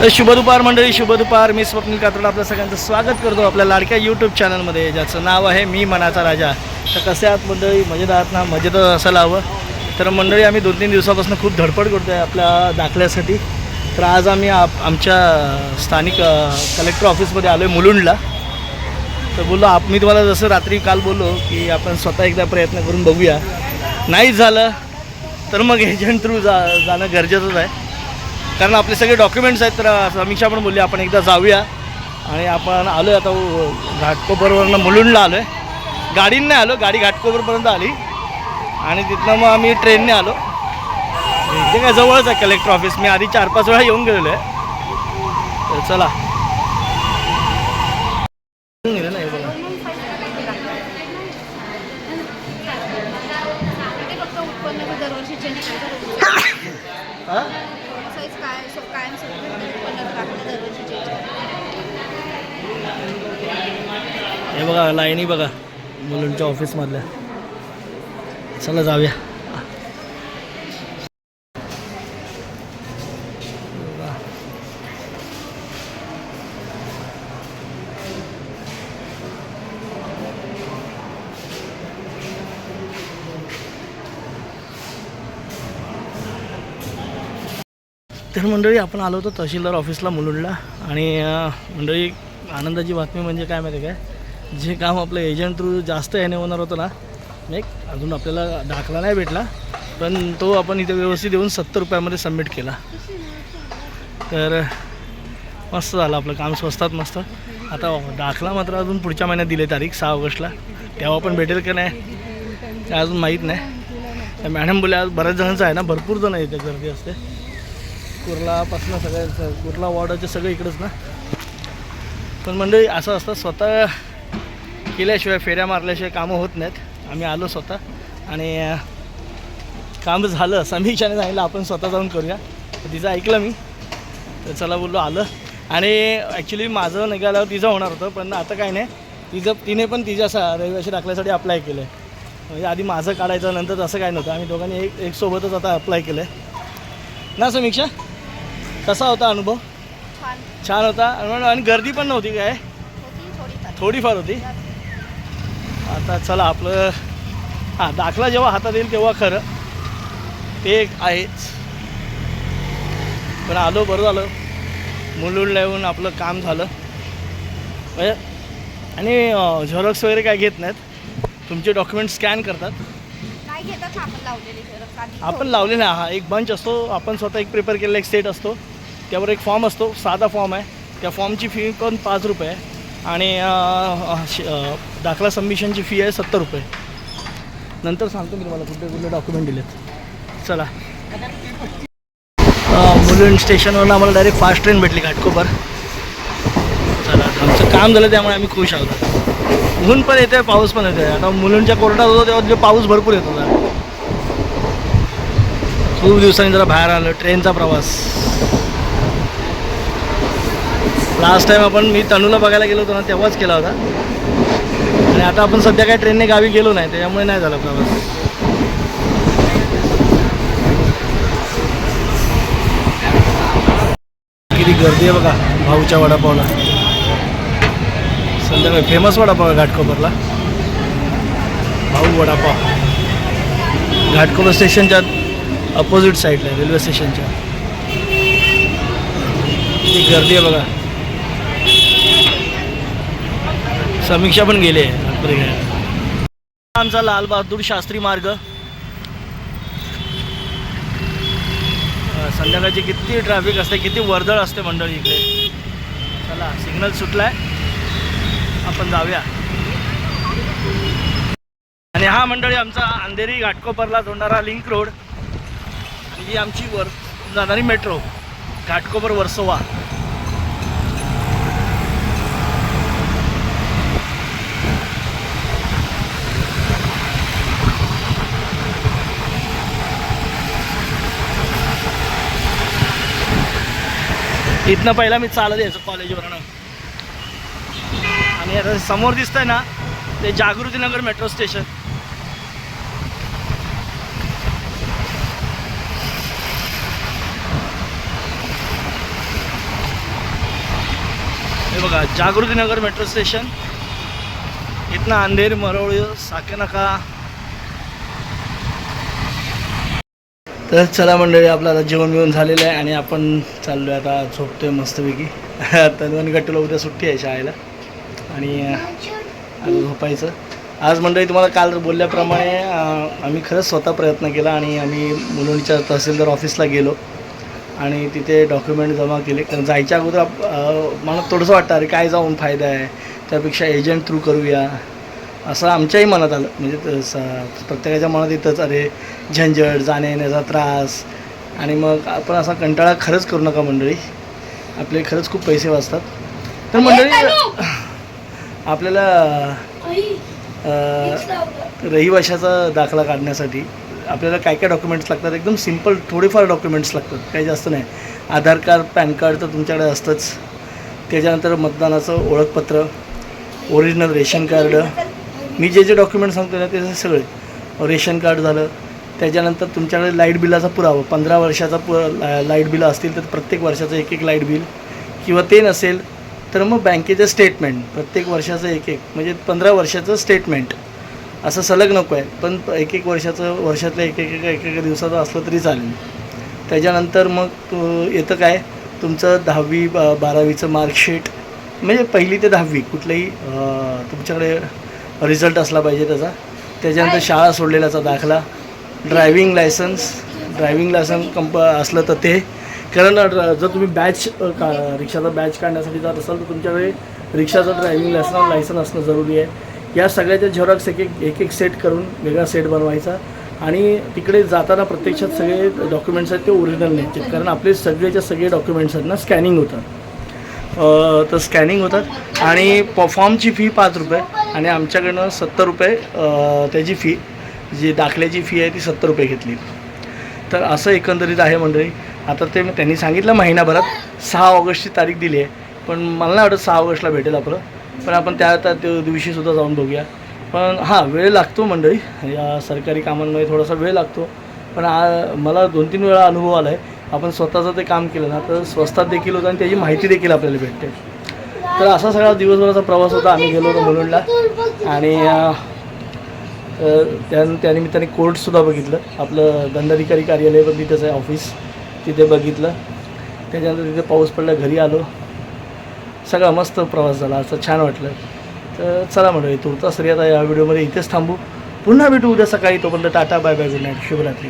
तर शुभ दुपार मंडळी शुभ दुपार मी स्वप्नील कातोड आपल्या सगळ्यांचं स्वागत करतो आपल्या लाडक्या यूट्यूब चॅनलमध्ये ज्याचं नाव आहे मी मनाचा राजा. तर कसे आहात मंडळी? मजेत आहात ना? मजेत असायला हवं. तर मंडळी आम्ही दोन तीन दिवसापासून खूप धडपड करतो आहे आपल्या दाखल्यासाठी. तर आज आम्ही आप आमच्या स्थानिक कलेक्टर ऑफिसमध्ये आलो आहे मुलुंडला. तर बोललो आप मी तुम्हाला जसं रात्री काल बोललो की आपण स्वतः एकदा प्रयत्न करून बघूया. नाही झालं तर मग एजंट थ्रू जा जाणं गरजेचंच आहे. कारण आपले सगळे डॉक्युमेंट्स आहेत तर समीक्षा पण बोलली आपण एकदा जाऊया. आणि आपण आलो आहे आता घाटकोपरवरनं मुलुंडला आलो आहे गाडीने आलो गाडी घाटकोपरपर्यंत आली. आणि तिथनं मग आम्ही ट्रेनने आलो. इथे काय जवळच आहे कलेक्टर ऑफिस मी आधी चार पाच वेळा येऊन गेलेलो आहे. तर चला गेलं ना हे बघा. ते फक्त उत्पन्न दरवर्षी चेंज करायचं हा? साईज काय सो कायम स्वरूपी उत्पन्न दाखलं दरवर्षी चेंज हे बघा लाईनी बघा मुलांच्या ऑफिसमधल्या. चला जाऊया. तर मंडळी आपण आलो होतो तहसीलदार ऑफिसला मुलुंडला. आणि मंडळी आनंदाची बातमी म्हणजे काय माहिती आहे काय? जे काम आपलं एजंट थ्रू जास्त याने होणार होतं ना एक अजून आपल्याला दाखला नाही भेटला पण तो आपण इथे व्यवस्थित येऊन सत्तर रुपयामध्ये सबमिट केला. तर मस्त झालं आपलं काम स्वस्तात मस्त. आता दाखला मात्र अजून पुढच्या महिन्यात दिले तारीख सहा ऑगस्टला. तेव्हा पण भेटेल का नाही ते अजून माहीत नाही. मॅडम बोलल्या आज बऱ्याच जणांचं आहे ना भरपूर जण इथे गर्दी असते. कुर्लापासनं सगळ्या कुर्ला वॉर्डाचे सगळे इकडंच ना. पण मंडळी असं असतं स्वतः केल्याशिवाय फेऱ्या मारल्याशिवाय कामं होत नाहीत. आम्ही आलो स्वतः. आणि काम झालं समीक्षाने सांगितलं आपण स्वतः जाऊन करूया. तिचं ऐकलं मी. तर चला बोललो आलं. आणि ॲक्च्युली माझं निघाल्यावर तिचं होणार होतं पण आता काय नाही. तिचं तिने पण तिच्या सा रहिवाशी दाखल्यासाठी अप्लाय केलं आहे म्हणजे आधी माझं काढायचं नंतर तसं काय नव्हतं. आम्ही दोघांनी एक एक सोबतच आता अप्लाय केलं आहे ना समीक्षा कसा होता अनुभव? छान. होता. आणि आणि गर्दी पण नव्हती काय? थोडीफार. होती? आता चला आपलं हां दाखला जेव्हा हातात येईल तेव्हा खरं. ते एक आहेच. पण आलो बरं झालं. मुलुंडला येऊन आपलं काम झालं. म्हणजे आणि झेरॉक्स वगैरे काय घेत नाहीत. तुमचे डॉक्युमेंट स्कॅन करतात. नाही आपण लावलेली लावले ना हा एक बंच असतो. आपण स्वतः एक प्रिपेअर केलेला एक सेट असतो. त्यावर एक फॉर्म असतो. साधा फॉर्म आहे. त्या फॉर्मची फी पण पाच रुपये आहे. आणि दाखला सबमिशनची फी आहे सत्तर रुपये. नंतर सांगतो मी तुम्हाला कुठले कुठले डॉक्युमेंट दिलेत. चला. मुलुंड स्टेशनवरून आम्हाला डायरेक्ट फास्ट ट्रेन भेटली घाटकोपर. चला आमचं काम झालं त्यामुळे आम्ही खुश आहोत. ऊन पण येते पाऊस पण येते आता मुलुंडच्या कोर्टात होतो तेव्हा तिथे पाऊस भरपूर येत होता. खूप दिवसांनी जरा बाहेर आलं ट्रेनचा प्रवास. लास्ट टाईम आपण मी तनूला बघायला गेलो होतो ना तेव्हाच केला होता. आणि आता आपण सध्या काय ट्रेनने गावी गेलो नाही त्याच्यामुळे नाही झाला प्रवास. किती गर्दी आहे बघा भाऊच्या वडापावला. संध्याकाळी फेमस वडापाव आहे घाटकोपरला. भाऊ वडापाव. घाटकोपर स्टेशनच्या अपोजिट साईडला रेल्वे स्टेशनच्या किती गर्दी आहे बघा. समीक्षा पण गेली आहे. आमचा लालबहादूर शास्त्री मार्ग. संध्याकाळची किती ट्रॅफिक असते किती वर्दळ असते मंडळी इकडे. चला सिग्नल सुटलाय. आपण जाऊया. आणि हा मंडळी आमचा अंधेरी घाटकोपरला जोडणारा लिंक रोड आणि ही आमची वर जाणारी मेट्रो घाटकोपर वर्सोवा. इथनं पहिला मी चालत यायचो कॉलेजवरनं. आणि आता समोर दिसतंय ना ते जागृतीनगर मेट्रो स्टेशन. हे बघा जागृतीनगर मेट्रो स्टेशन. इथनं अंधेर मरवळी साकेनाका तर चला मंडळी आपलं आता जेवण बिवण झालेलं आहे आणि आपण चाललो आहे आता आहे मस्तपैकी. तनवन गट्टूला उद्या सुट्टी आहे शाळेला. आणि आता झोपायचं. आज मंडळी तुम्हाला काल बोलल्याप्रमाणे आम्ही खरंच स्वतः प्रयत्न केला आणि आम्ही मुलुंडच्या तहसीलदार ऑफिसला गेलो. आणि तिथे डॉक्युमेंट जमा केले. कारण जायच्या अगोदर मला थोडंसं वाटतं अरे काय जाऊन फायदा आहे? त्यापेक्षा एजंट थ्रू करूया. असं आमच्याही मनात आलं. म्हणजे त- स- प्रत्येकाच्या मनात येतंच अरे झंझट जाण्या येण्याचा त्रास. आणि मग आपण असा कंटाळा खरंच करू नका मंडळी. आपले खरंच खूप पैसे वाचतात. तर मंडळी आपल्याला रहिवाशाचा दाखला काढण्यासाठी आपल्याला काय काय डॉक्युमेंट्स लागतात? एकदम सिंपल थोडेफार डॉक्युमेंट्स लागतात. काही जास्त नाही. आधार कार्ड पॅन कार्ड तर तुमच्याकडे असतंच. त्याच्यानंतर मतदानाचं ओळखपत्र ओरिजिनल रेशन कार्ड. मी जे जे डॉक्युमेंट सांगतो ना ते सगळे रेशन कार्ड झालं त्याच्यानंतर तुमच्याकडे लाइट बिलाचा पुरावा. पंधरा वर्षाचा पु ला- लाइट बिल असतील तर प्रत्येक वर्षाचं एक एक लाइट बिल किंवा ते नसेल तर मग बँकेचं स्टेटमेंट प्रत्येक वर्षाचं एक एक. म्हणजे पंधरा वर्षाचं स्टेटमेंट असं सलग नको आहे. पण एक एक वर्षाचं वर्षातलं एक एक एक एक एक दिवसाचं असलं तरी चालेल. त्याच्यानंतर मग येतं काय? तुमचं दहावी बारावीचं मार्कशीट म्हणजे पहिली ते दहावी कुठलंही तुमच्याकडे रिझल्ट असला पाहिजे त्याचा. त्याच्यानंतर शाळा सोडलेल्याचा दाखला ड्रायविंग लायसन्स ड्रायविंग लायसन्स कंप असलं तर ते. कारण ड्र- जर तुम्ही बॅच का रिक्षाचा बॅच काढण्यासाठी जात असाल तर तुमच्याकडे रिक्षाचं ड्रायव्हिंग लायसन लायसन असणं जरुरी आहे. या सगळ्याच्या झेरॉक्स एक एक एक एक सेट करून वेगळा सेट बनवायचा. आणि तिकडे जाताना प्रत्यक्षात सगळे डॉक्युमेंट्स आहेत ते ओरिजिनल न्यायचे कारण आपले सगळेच्या सगळे डॉक्युमेंट्स आहेत ना स्कॅनिंग होतात. तर स्कॅनिंग होतात. आणि फॉर्मची फी पाच रुपये. आणि आमच्याकडनं सत्तर रुपये त्याची फी जी दाखल्याची फी आहे ती सत्तर रुपये घेतली. तर असं एकंदरीत आहे मंडळी. आता ते त्यांनी सांगितलं महिनाभरात सहा ऑगस्टची तारीख दिली आहे. पण मला नाही वाटत सहा ऑगस्टला भेटेल आपलं. पण आपण त्या त्या दिवशीसुद्धा जाऊन बघूया. पण हां वेळ लागतो मंडळी. या सरकारी कामांमध्ये थोडासा वेळ लागतो. पण आ मला दोन तीन वेळा अनुभव आला आहे आपण स्वतःचं ते काम केलं ना तर स्वस्तात देखील होतं आणि त्याची माहिती देखील आपल्याला भेटते. तर असा सगळा दिवसभराचा प्रवास होता. आम्ही गेलो होतो मुलुंडला आणि त्या त्यानिमित्ताने कोर्टसुद्धा बघितलं. आपलं दंडाधिकारी कार्यालय पण तिथंच आहे ऑफिस. तिथे बघितलं. त्याच्यानंतर तिथे पाऊस पडला घरी आलो. सगळा मस्त प्रवास झाला. असं छान वाटलं. तर चला म्हणूया तुर्तास तरी आता या व्हिडिओमध्ये इथेच थांबू. पुन्हा भेटू उद्या सकाळी. तोपर्यंत tata bye bye good night. शुभरात्री.